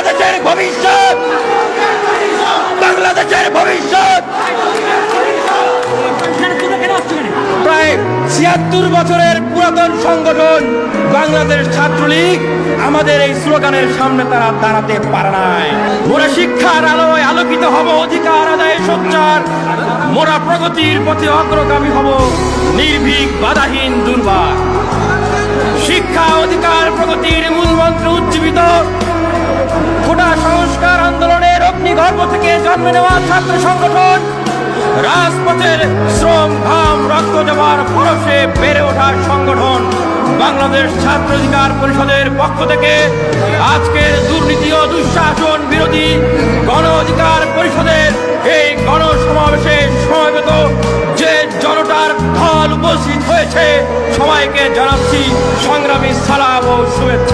বাংলাদেশের ভবিষ্যৎ! বাংলাদেশের ভবিষ্যৎ! প্রায় ছিয়াত্তর বছরের পুরাতন সংগঠন বাংলাদেশ ছাত্রলীগ, আমাদের এই স্লোগানের সামনে তারা দাঁড়াতে পারে নাই। মোরা শিক্ষার আলোয় আলোকিত হব, অধিকার আদায়ে সোচ্চার। মোরা প্রগতির পথে অগ্রগামী হব, নির্ভীক, বাধাহীন, দুর্বার। শিক্ষা, অধিকার, প্রগতির মূল মন্ত্র উজ্জীবিত। অগ্নিগর্ভ থেকে জন্ম নেওয়া ছাত্র সংগঠন, রাজপথের শ্রম, ঘাম, রক্ত জমার পরশে বেড়ে ওঠার সংগঠন। বাংলাদেশ ছাত্র অধিকার পরিষদের পক্ষ থেকে আজকের দুর্নীতি ও দুঃশাসন বিরোধী গণ অধিকার পরিষদের এই গণসমাবেশে সমবেত যে জনতার ঢল উপস্থিত হয়েছে, সবাইকে জানাচ্ছি সংগ্রামী সালাম ও শুভেচ্ছা।